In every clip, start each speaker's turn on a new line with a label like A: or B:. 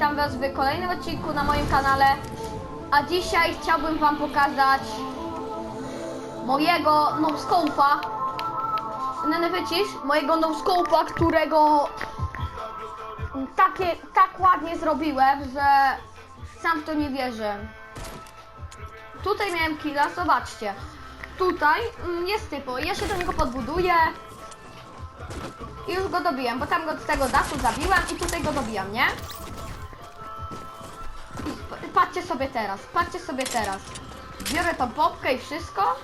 A: witam was w kolejnym odcinku na moim kanale. A dzisiaj chciałbym wam pokazać mojego no-scope'a. Nene wycisz? Mojego no-scope'a, którego takie, tak ładnie zrobiłem, że sam w to nie wierzę. Tutaj miałem killa, zobaczcie. Tutaj mm, jest typo, się do niego podbuduję. I już go dobiłem, bo tam go z tego dachu zabiłam i tutaj go dobijam, nie? Patrzcie sobie teraz, patrzcie sobie teraz. Biorę tą popkę i wszystko.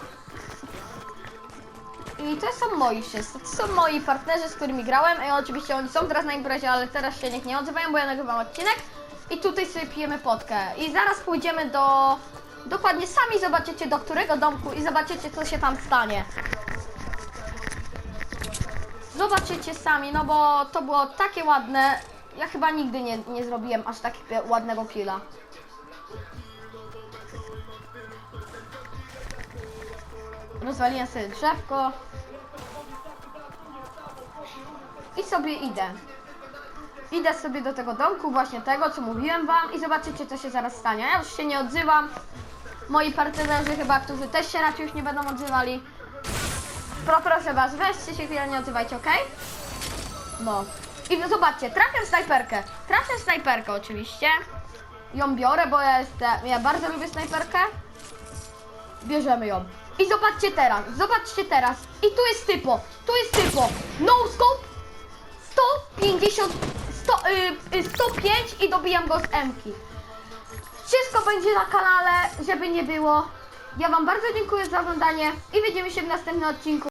A: I to są moi wszyscy, to są moi partnerzy, z którymi grałem. I oczywiście oni są teraz na imprezie, ale teraz się niech nie odzywają, bo ja nagrywam odcinek. I tutaj sobie pijemy potkę. I zaraz pójdziemy do... Dokładnie sami zobaczycie do którego domku i zobaczycie co się tam stanie. Zobaczycie sami, no bo to było takie ładne. Ja chyba nigdy nie, nie zrobiłem aż takiego ładnego killa. Rozwaliłem sobie drzewko. I sobie idę. Idę sobie do tego domku, właśnie tego, co mówiłem wam i zobaczycie, co się zaraz stanie. Ja już się nie odzywam. Moi partnerzy chyba, którzy też się raczej już nie będą odzywali. Pro, proszę was, weźcie się chwilę, nie odzywajcie, ok? No. I zobaczcie, trafiam snajperkę. Trafiam snajperkę oczywiście. Ją biorę, bo ja jestem, ja bardzo lubię snajperkę. Bierzemy ją. I zobaczcie teraz, zobaczcie teraz. I tu jest typo, tu jest typo. No scope. 150, 100, y, y, 105 i dobijam go z M-ki. Wszystko będzie na kanale, żeby nie było. Ja wam bardzo dziękuję za oglądanie i widzimy się w następnym odcinku.